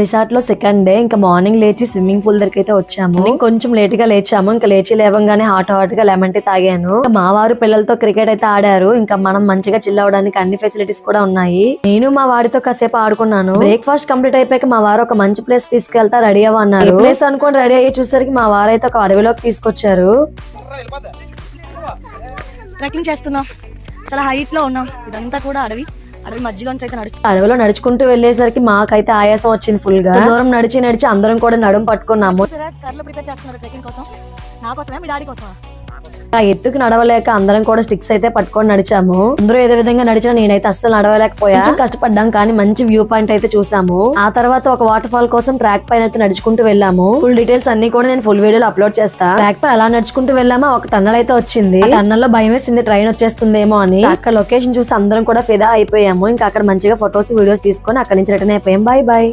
రిసార్ట్లో second day ఇంకా morning లేచి swimming pool దగ్గరికి అయితే వచ్చాము. ఇంకా కొంచెం లేట్గా లేచాము ఇంకా లేచి లేవగానే హాట్ హాట్గా లెమన్ టీ తాగాను. మా వారు పిల్లలతో క్రికెట్ అయితే ఆడారు ఇంకా మనం మంచిగా చిల్ అవడానికి అన్ని ఫెసిలిటీస్ కూడా ఉన్నాయి. నేను మా వాడితో కాసేపు ఆడుకున్నాను. బ్రేక్ఫాస్ట్ కంప్లీట్ అయిపోయాక మా వారు ఒక మంచి ప్లేస్ తీసుకెళ్తా రెడీ అవ్వన్నారు. ప్లేస్ అనుకోని రెడీ అయ్యి చూసరికి మా వారు అయితే ఒక అడవిలోకి తీసుకొచ్చారు. ట్రెక్కింగ్ చేస్తున్నాం. చాలా హైట్లో ఉన్నాం. ఇదంతా కూడా అడవి. అడవి మధ్యలోంచి అయితే నడుస్తాం. అడవిలో నడుచుకుంటూ వెళ్ళేసరికి మాకైతే ఆయాసం వచ్చింది ఫుల్గా. దూరం నడిచి నడిచి అందరం కూడా నడుము పట్టుకున్నాము. కర్రలు ప్రిపేర్ చేస్తున్నారు ట్రెక్కింగ్ కోసం. నా కోసమే మీ డాడీ కోసమా? ఆ ఎత్తుకు నడవలేక అందరం కూడా స్టిక్స్ అయితే పట్టుకొని నడిచాము. అందరూ ఏదో విధంగా నడిచినా నేనైతే అస్సలు నడవలేకపోయా. కష్టపడ్డాం కానీ మంచి వ్యూ పాయింట్ అయితే చూసాము. ఆ తర్వాత ఒక వాటర్ ఫాల్ కోసం ట్రాక్ పైన అయితే నడుచుకుంటూ వెళ్ళాము. ఫుల్ డీటెయిల్స్ అన్ని కూడా నేను ఫుల్ వీడియోలో అప్లోడ్ చేస్తా. ట్రాక్ పై అలా నడుచుకుంటూ వెళ్ళామా? ఒక టన్నల్ అయితే వచ్చింది. టన్నల్లో భయం వేసింది ట్రైన్ వచ్చేస్తుందేమో అని. అక్కడ లొకేషన్ చూసి అందరం కూడా ఫిదా అయిపోయాము. ఇంకా అక్కడ మంచిగా ఫొటోస్ వీడియోస్ తీసుకొని అక్కడ నుంచి రిటర్న్ అయిపోయాం. Bye bye